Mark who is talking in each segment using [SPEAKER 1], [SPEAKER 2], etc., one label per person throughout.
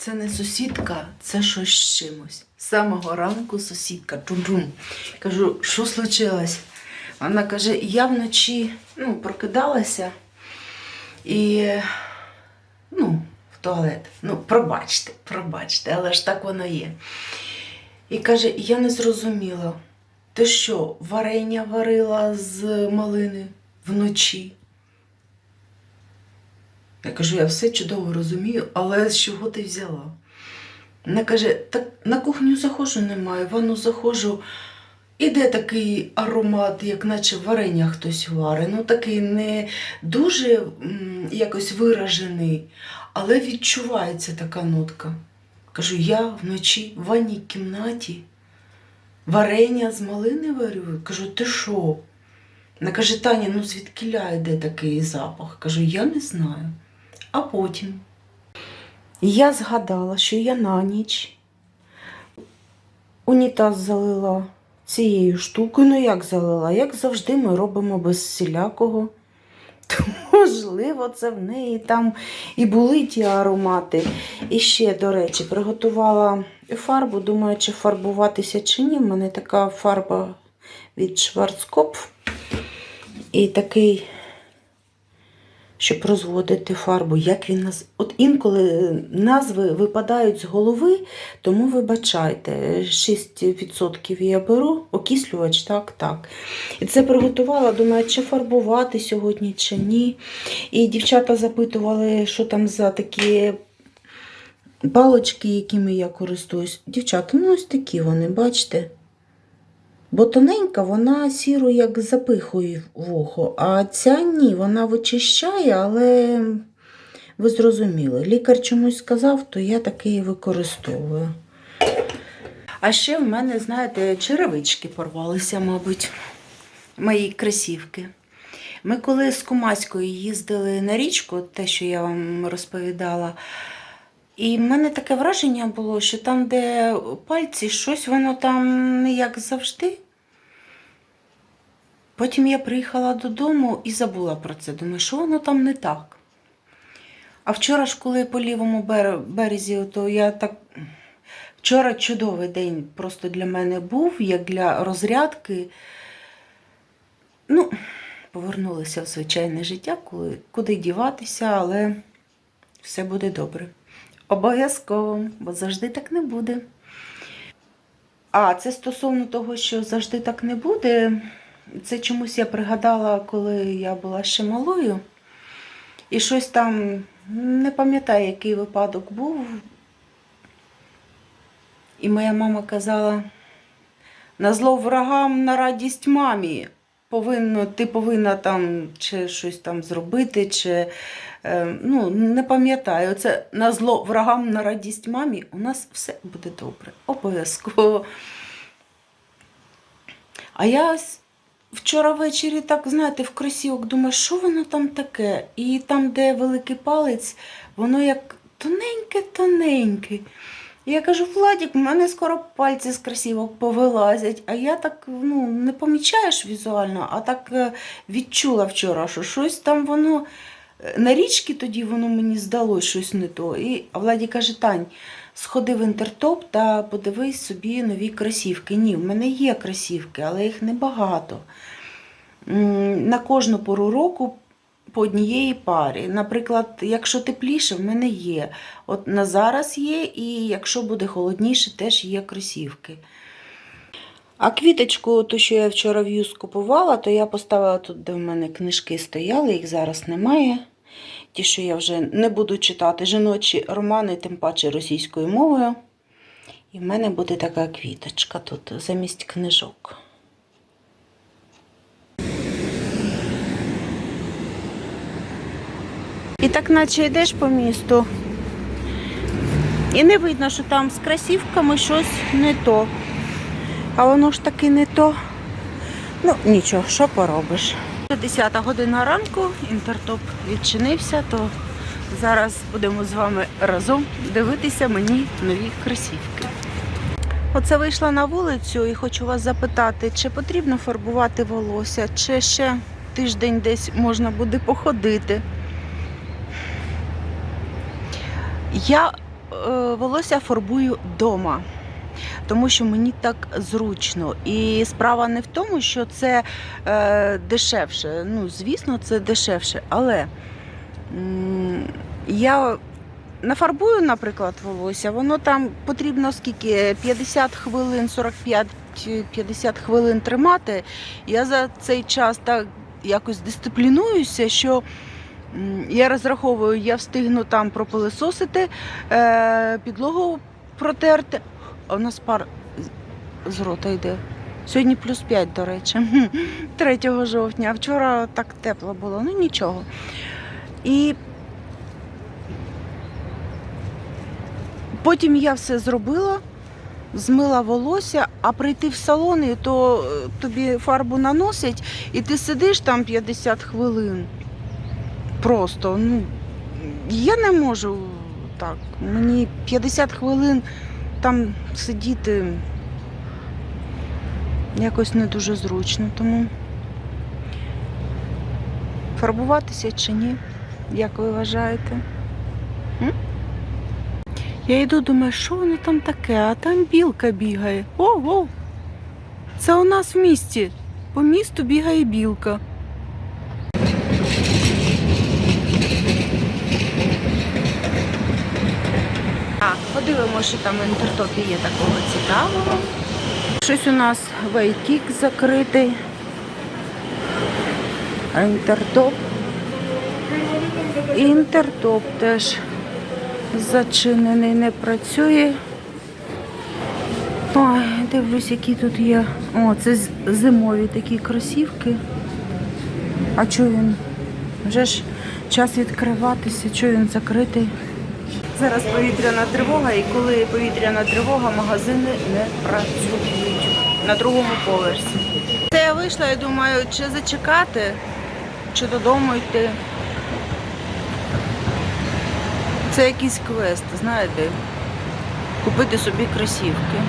[SPEAKER 1] Це не сусідка, це щось з чимось. З самого ранку сусідка. Тум-тум. Кажу, що случилось? Вона каже, я вночі ну, прокидалася і ну, в туалет. Ну, пробачте, пробачте, але ж так воно є. І каже, я не зрозуміла. Ти що, варення варила з малини вночі? Я кажу, я все чудово розумію, але з чого ти взяла? Вона каже, так на кухню заходжу, немає, ванну заходжу. Іде такий аромат, як наче варення хтось варить. Ну, такий не дуже м, якось виражений, але відчувається така нотка. Кажу, я вночі в ванній кімнаті варення з малини варю. Кажу, ти що? Вона каже, Таня, ну звідкиля йде такий запах? Кажу, я не знаю. А потім я згадала, що я на ніч унітаз залила цією штукою. Ну як залила? Як завжди, ми робимо без всілякого. То, можливо, це в неї там і були ті аромати. І ще, до речі, приготувала фарбу, думаю, чи фарбуватися чи ні. В мене така фарба від Schwarzkopf. І такий, щоб розводити фарбу, як він наз... От інколи назви випадають з голови, тому вибачайте, 6% я беру, окислювач, так, так. І це приготувала, думаю, чи фарбувати сьогодні, чи ні. І дівчата запитували, що там за такі палочки, якими я користуюсь. Дівчата, ну ось такі вони, бачите? Бо тоненька, вона сіру як запихує в ухо, а ця ні, вона вичищає, але ви зрозуміли, лікар чомусь сказав, то я таки і використовую. А ще в мене, знаєте, черевички порвалися, мабуть, мої кросівки. Ми коли з Кумаською їздили на річку, те, що я вам розповідала, і в мене таке враження було, що там, де пальці, щось воно там як завжди. Потім я приїхала додому і забула про це. Думаю, що воно там не так. А вчора ж, коли по лівому березі, то я так. Вчора чудовий день просто для мене був, як для розрядки. Ну, повернулася в звичайне життя, коли, куди діватися, але все буде добре. Обов'язково, бо завжди так не буде. А це стосовно того, що завжди так не буде. Це чомусь я пригадала, коли я була ще малою. І щось там не пам'ятаю, який випадок був. І моя мама казала: на зло ворогам, на радість мамі. Повинно, ти повинна там чи щось там зробити, чи е, ну, не пам'ятаю. Це на зло ворогам, на радість мамі. У нас все буде добре. Обов'язково. А я вчора ввечері так, знаєте, в кросівок думаю, що воно там таке? І там, де великий палець, воно як тоненьке-тоненьке. Я кажу, Владік, в мене скоро пальці з кросівок повилазять, а я так ну, не помічаєш візуально, а так е, відчула вчора, що щось там воно. е, На річці тоді воно мені здалось щось не то. І Владі каже, Тань, сходи в інтертоп та подивись собі нові кросівки. Ні, в мене є кросівки, але їх небагато. На кожну пору року по однієї парі. Наприклад, якщо тепліше, в мене є. От на зараз є, і якщо буде холодніше, теж є кросівки. А квіточку, ту, що я вчора в юз купувала, то я поставила тут, де в мене книжки стояли, їх зараз немає. Ті, що я вже не буду читати, жіночі романи, тим паче російською мовою. І в мене буде така квіточка тут замість книжок. Так наче йдеш по місту. І не видно, що там з красівками щось не то. А воно ж таки не то. Ну, нічого, що поробиш. 10 година ранку, інтертоп відчинився, то зараз будемо з вами разом дивитися мені нові кросівки. Оце вийшла на вулицю і хочу вас запитати, чи потрібно фарбувати волосся, чи ще тиждень десь можна буде походити. Я е, волосся фарбую вдома, тому що мені так зручно. І справа не в тому, що це е, дешевше. Ну, звісно, це дешевше. Але м, я нафарбую, наприклад, волосся, воно там потрібно скільки 50 хвилин, 45-50 хвилин тримати. Я за цей час так якось дисциплінуюся, що я розраховую, я встигну там пропилисосити, е, підлогу протерти. А у нас пар з- з рота йде. Сьогодні плюс 5, до речі, 3 жовтня. А вчора так тепло було, ну нічого. І потім я все зробила, змила волосся, а прийти в салон, і то е, тобі фарбу наносять, і ти сидиш там 50 хвилин. Просто, ну, я не можу так. Мені 50 хвилин там сидіти якось не дуже зручно, тому фарбуватися чи ні, як ви вважаєте? М? Я йду, думаю, що воно там таке, а там білка бігає. О, о! Це у нас в місті. По місту бігає білка. Так, що там в інтертопі є такого цікавого. Щось у нас вейкік закритий. Інтертоп. Інтертоп теж зачинений, не працює. Ой, дивлюсь, які тут є. О, це зимові такі кросівки. А чого він? Вже ж час відкриватися, чого він закритий? Зараз повітряна тривога, і коли повітряна тривога, магазини не працюють на другому поверсі. Це я вийшла і думаю, чи зачекати, чи додому йти. Це якийсь квест, знаєте, купити собі кросівки.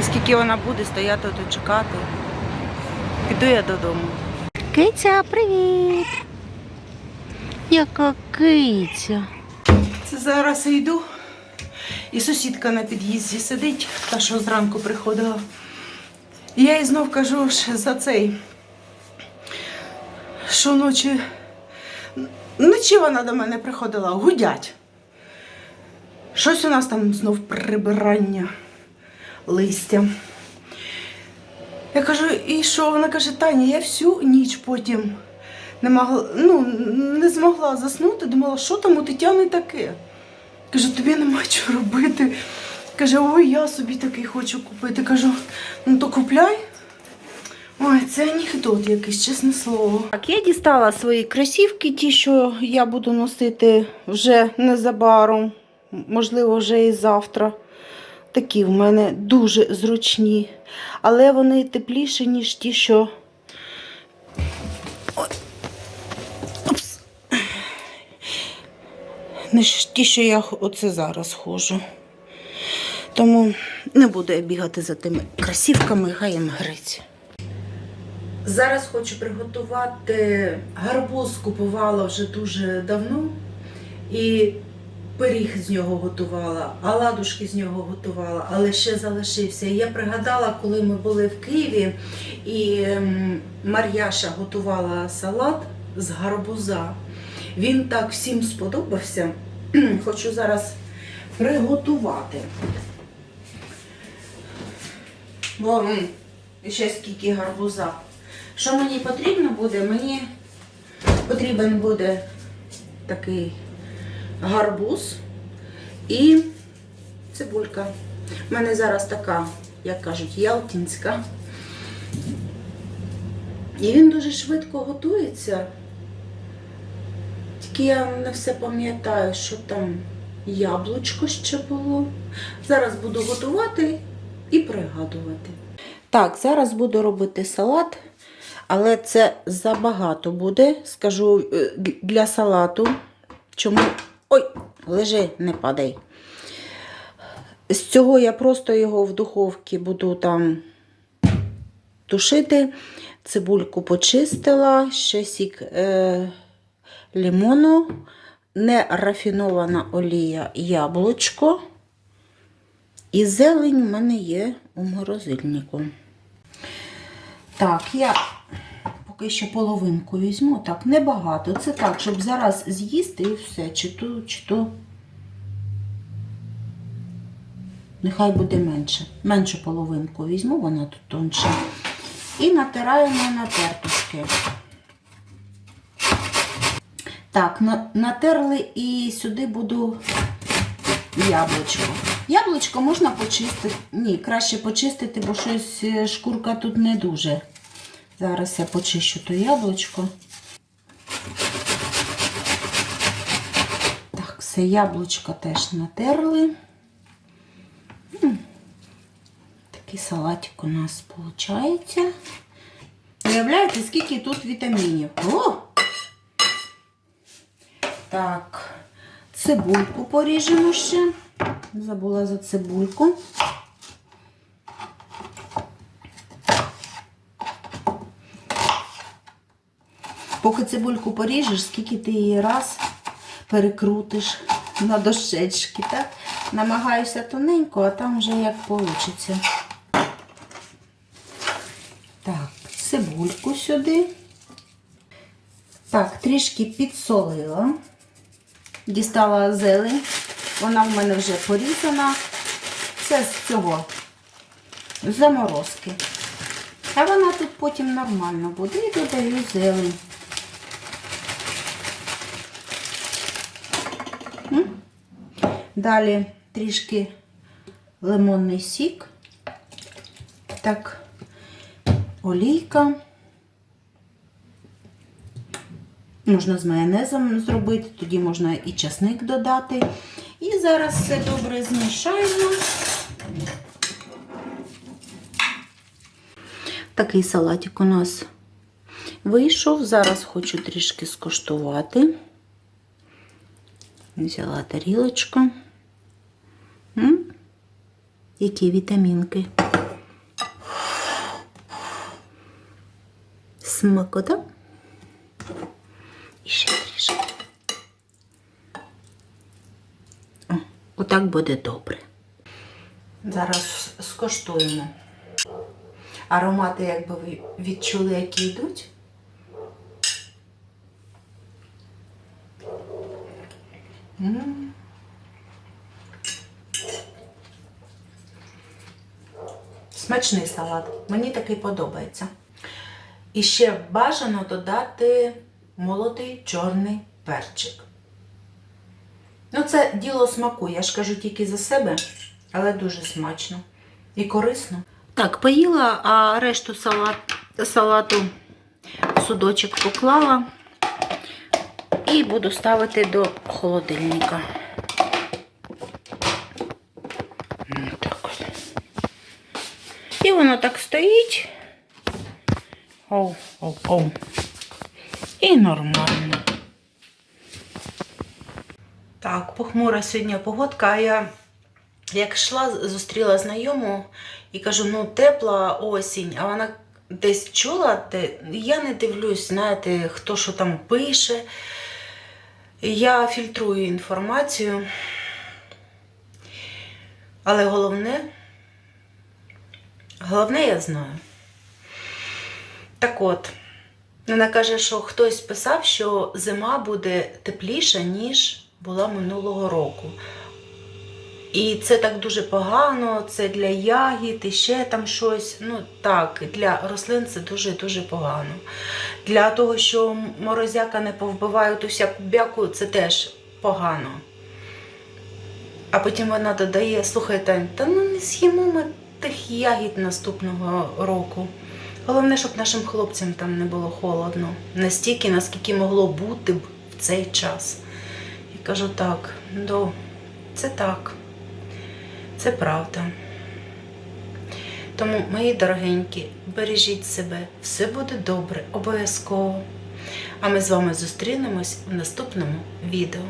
[SPEAKER 1] І скільки вона буде стояти тут чекати. Піду я додому. Киця, привіт! Яка киця. Це зараз я йду. І сусідка на під'їзді сидить, та що зранку приходила. І я їй знов кажу ж за цей, що ночі. Вночі вона до мене приходила, гудять. Щось у нас там знов прибирання листя. Я кажу, і що? Вона каже, Таня, я всю ніч потім не могла, ну, не змогла заснути, думала, що там у Тетяни таке. Кажу, тобі нема чого робити. Каже, ой, я собі такий хочу купити. Кажу, ну то купляй. Ой, це анекдот якийсь, чесне слово. Так, я дістала свої кросівки, ті, що я буду носити вже незабаром, можливо, вже і завтра. Такі в мене дуже зручні, але вони тепліші, ніж ті, що. Ніж ті, що я оце зараз ходжу. Тому не буду я бігати за тими красівками, хай їм грить. Зараз хочу приготувати гарбуз купувала вже дуже давно. І пиріг з нього готувала, оладушки з нього готувала, але ще залишився. Я пригадала, коли ми були в Києві, і ем, Мар'яша готувала салат з гарбуза. Він так всім сподобався. Хочу зараз приготувати. Бо ще скільки гарбуза. Що мені потрібно буде? Мені потрібен буде такий гарбуз і цибулька. У мене зараз така, як кажуть, ялтинська. І він дуже швидко готується. Тільки я не все пам'ятаю, що там яблучко ще було. Зараз буду готувати і пригадувати. Так, зараз буду робити салат, але це забагато буде, скажу е, для салату. Чому? Ой, лежи, не падай. З цього я просто його в духовці буду там тушити. Цибульку почистила, ще сік е, лимону нерафінована олія яблучко. І зелень в мене є у морозильнику. Так, я поки що половинку візьму, так, небагато. Це так, щоб зараз з'їсти і все. Чи то, чи то. Нехай буде менше. Меншу половинку візьму, вона тут тонша. І натираємо на тертушки. Так, на- натерли і сюди буду яблучко. Яблучко можна почистити. Ні, краще почистити, бо щось е, шкурка тут не дуже. Зараз я почищу то яблучко. Так, все яблучко теж натерли. Такий салатик у нас виходить. Уявляєте, скільки тут вітамінів? О! Так, цибульку поріжемо ще. Забула за цибульку. Поки цибульку поріжеш, скільки ти її раз перекрутиш на дощечки, так? Намагаюся тоненько, а там вже як вийде. Так, цибульку сюди. Так, трішки підсолила. Дістала зелень. Вона в мене вже порізана. Це з цього заморозки. А вона тут потім нормально буде і додаю зелень. Далі трішки лимонний сік. Так, олійка. Можна з майонезом зробити, тоді можна і часник додати. І зараз все добре змішаємо. Такий салатик у нас вийшов. Зараз хочу трішки скуштувати. Взяла тарілочку. М? Які вітамінки. Смакота. Ще трішки. О, отак буде добре. Зараз скоштуємо. Аромати, якби ви відчули, які йдуть. М. Смачний салат. Мені такий подобається. І ще бажано додати молотий чорний перчик. Ну, це діло смаку, я ж кажу тільки за себе, але дуже смачно і корисно. Так, поїла, а решту салат, салату судочок поклала і буду ставити до холодильника. Так. І воно так стоїть. Оу, оу, оу. І нормально. Так, похмура сьогодні погодка, а я як йшла, зустріла знайому і кажу, ну тепла осінь, а вона десь чула, де я не дивлюсь, знаєте, хто що там пише. Я фільтрую інформацію. Але головне, головне я знаю. Так от, вона каже, що хтось писав, що зима буде тепліша, ніж була минулого року. І це так дуже погано, це для ягід і ще там щось. Ну так, для рослин це дуже-дуже погано. Для того, що морозяка не повбиває ту всяку бяку, це теж погано. А потім вона додає: слухай, Тань, та ну не з'їмо ми тих ягід наступного року. Головне, щоб нашим хлопцям там не було холодно. Настільки, наскільки могло бути б в цей час. Я кажу так, до, це так. Це правда. Тому, мої дорогенькі, бережіть себе, все буде добре, обов'язково. А ми з вами зустрінемось в наступному відео.